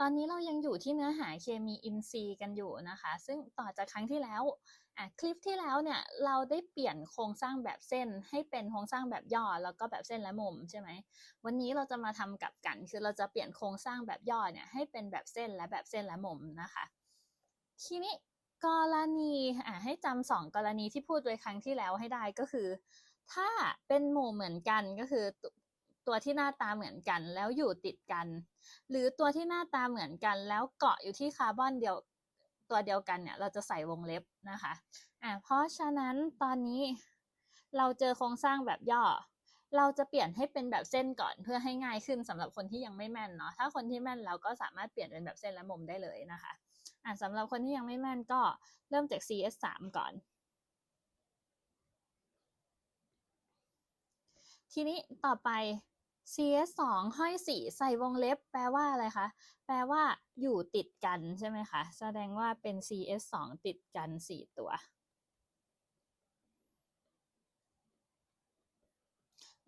ตอนนี้เรายังอยู่ที่เนื้อหาเคมีอินทรีย์กันอยู่นะคะ ซึ่งต่อจากครั้งที่แล้วอะคลิปที่แล้วเนี่ยเราได้เปลี่ยนโครงสร้างแบบเส้นให้เป็นโครงสร้างแบบย่อแล้วก็แบบเส้นและมุมใช่ไหมวันนี้เราจะมาทำกับกัน คือเราจะเปลี่ยนโครงสร้างแบบย่อเนี่ยให้เป็นแบบเส้นและแบบเส้นและมุมนะคะ ทีนี้กรณีอะให้จำสองกรณีที่พูดไว้ครั้งที่แล้วให้ได้ก็คือ ถ้าเป็นหมู่เหมือนกันก็คือ ตัวที่หน้าตาเหมือนกันแล้วอยู่ติดกัน หรือตัวที่หน้าตาเหมือนกัน แล้วเกาะอยู่ที่คาร์บอนเดียวตัวเดียวกันเนี่ย เราจะใส่วงเล็บนะคะอะเพราะฉะนั้นตอนนี้เราเจอโครงสร้างแบบย่อ เราจะเปลี่ยนให้เป็นแบบเส้นก่อนเพื่อให้ง่ายขึ้นสำหรับคนที่ยังไม่แม่นเนาะถ้าคนที่แม่นเราก็สามารถเปลี่ยนเป็นแบบเส้นและมุมได้เลยนะคะอะสำหรับคนที่ยังไม่แม่นก็เริ่มจาก CS3 ก่อน ทีนี้ต่อไป CS 2ห้อยสีใส่วงเล็บ แปลว่าอะไรคะ แปลว่าอยู่ติดกันใช่ไหมคะ แสดงว่าเป็น CS 2ติดกัน4ตัว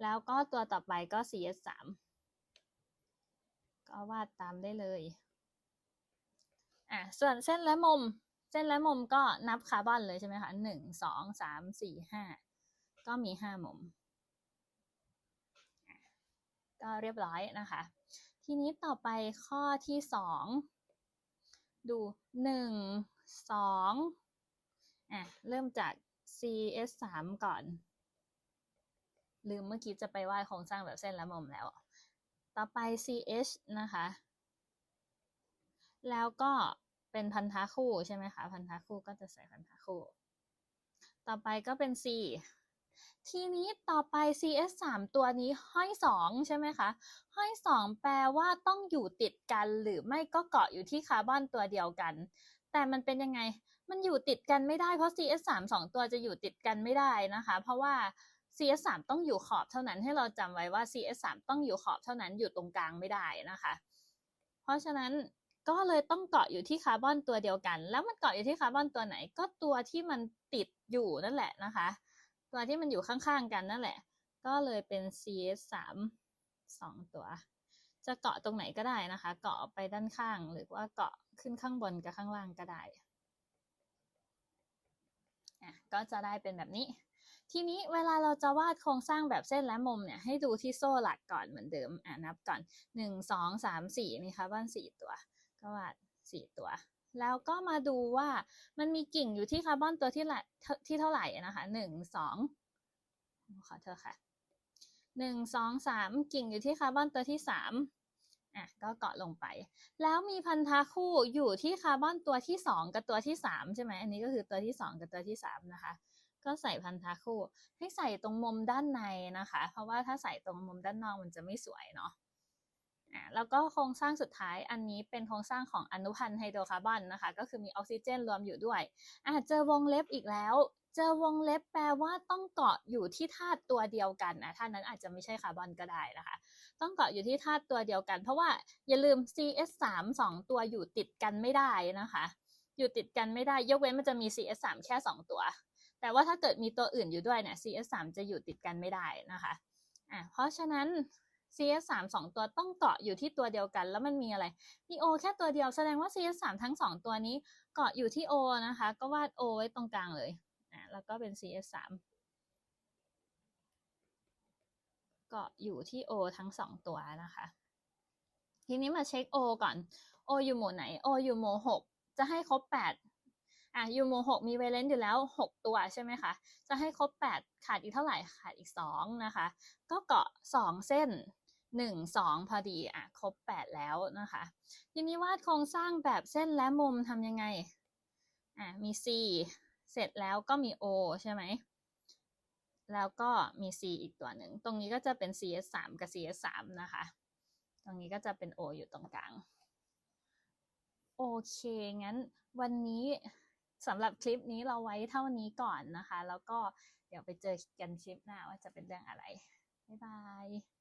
แล้วก็ตัวต่อไปก็ CS 3ก็วาดตามได้เลยอะส่วนเส้นและมุม เส้นและมุมก็นับคาร์บอนเลยใช่ไหมคะหนึ่งสองสามสี่ห้าก็มีห้ามุม ก็เรียบร้อยนะคะ ทีนี้ต่อไปข้อที่สองดูหนึ่งสองอะเริ่มจาก CS 3ก่อน ลืมเมื่อกี้จะไปวาดโครงสร้างแบบเส้นและมุมแล้ว ต่อไป CH นะคะ แล้วก็เป็นพันธะคู่ใช่ไหมคะ พันธะคู่ก็จะใส่พันธะคู่ ต่อไปก็เป็น C ทีนี้ต่อไป CS 3ตัวนี้ห้อย 2 ใช่ไหมคะ ห้อย 2 แปลว่าต้องอยู่ติดกัน หรือไม่ก็เกาะอยู่ที่คาร์บอนตัวเดียวกัน แต่มันเป็นยังไง มันอยู่ติดกันไม่ได้เพราะ CS 3 2ตัวจะอยู่ติดกันไม่ได้นะคะ เพราะว่า CS 3ต้องอยู่ขอบเท่านั้นให้เราจำไว้ว่า CS 3ต้องอยู่ขอบเท่านั้นอยู่ตรงกลางไม่ได้นะคะ เพราะฉะนั้นก็เลยต้องเกาะอยู่ที่คาร์บอนตัวเดียวกัน แล้วมันเกาะอยู่ที่คาร์บอนตัวไหน ก็ตัวที่มันติดอยู่นั่นแหละนะคะ ตัวที่มันอยู่ข้างๆกันนั่นแหละ ก็เลยเป็น CS 3 2 ตัว จะเกาะตรงไหนก็ได้นะคะ เกาะไปด้านข้าง หรือว่าเกาะขึ้นข้างบนกับข้างล่างก็ได้อะก็จะได้เป็นแบบนี้ ทีนี้เวลาเราจะวาดโครงสร้างแบบเส้นและมุมเนี่ย ให้ดูที่โซ่หลักก่อนเหมือนเดิม อะนับก่อน 1 2 3 4มีคร์บอน4ตัว ก็วาด4ตัว แล้วก็มาดูว่ามันมีกิ่งอยู่ที่คาร์บอนตัวที่ละที่เท่าไหร่นะคะหนึ่งสองขอเธอค่ะหนึ่งสองสามกิ่งอยู่ที่คาร์บอนตัวที่สามอะก็เกาะลงไป แล้วมีพันธะคู่อยู่ที่คาร์บอนตัวที่สองกับตัวที่สามใช่ไหมอันนี้ก็คือตัวที่สองกับตัวที่สามนะคะก็ใส่พันธะคู่ ให้ใส่ตรงมุมด้านในนะคะ เพราะว่าถ้าใส่ตรงมุมด้านนอกมันจะไม่สวยเนาะ อ่าแล้วก็โครงสร้างสุดท้ายอันนี้เป็นโครงสร้างของอนุพันธ์ไฮโดรคาร์บอนนะคะ ก็คือมีออกซิเจนรวมอยู่ด้วยอ่าเจอวงเล็บอีกแล้ว เจอวงเล็บแปลว่าต้องเกาะอยู่ที่ธาตุตัวเดียวกันนะธาตุนั้นอาจจะไม่ใช่คาร์บอนก็ได้นะคะ ต้องเกาะอยู่ที่ธาตุตัวเดียวกัน เพราะว่าอย่าลืม CS3 2 ตัวอยู่ติดกันไม่ได้นะคะ อยู่ติดกันไม่ได้ยกเว้นมันจะมี CS3 แค่ 2 ตัวแต่ว่าถ้าเกิดมีตัวอื่นอยู่ด้วยเนี่ย CS3 จะอยู่ติดกันไม่ได้นะคะ อ่าเพราะฉะนั้น CS 3 2ตัวต้องเกาะอยู่ที่ตัวเดียวกัน แล้วมันมีอะไรมี O แค่ตัวเดียวแสดงว่า CS 3ทั้ง2ตัวนี้เกาะอยู่ที่ O นะคะ ก็วาด O ไว้ตรงกลางเลยอะแล้วก็เป็น CS 3เกาะอยู่ที่ O ทั้ง2ตัวนะคะ ทีนี้มาเช็ค O ก่อน O อยู่หมู่ไหน O อยู่หมู่6จะให้ครบ8อะอยู่หมู่6มีเวเลนต์อยู่แล้ว 6 ตัวใช่ไหมคะ จะให้ครบ 8 ขาดอีกเท่าไหร่ ขาดอีก 2 นะคะ ก็เกาะ 2 เส้น 1 2พอดีอะครบ8แล้วนะคะ ทีนี้วาดโครงสร้างแบบเส้นและมุมทำยังไงอะมี C เสร็จแล้วก็มี O ใช่ไหม แล้วก็มี C อีกตัวหนึ่ง ตรงนี้ก็จะเป็น CS 3กับ CS 3นะคะ ตรงนี้ก็จะเป็น O อยู่ตรงกลาง โอเค งั้นวันนี้สำหรับคลิปนี้เราไว้เท่านี้ก่อนนะคะ แล้วก็เดี๋ยวไปเจอกันคลิปหน้าว่าจะเป็นเรื่องอะไร บ๊ายบาย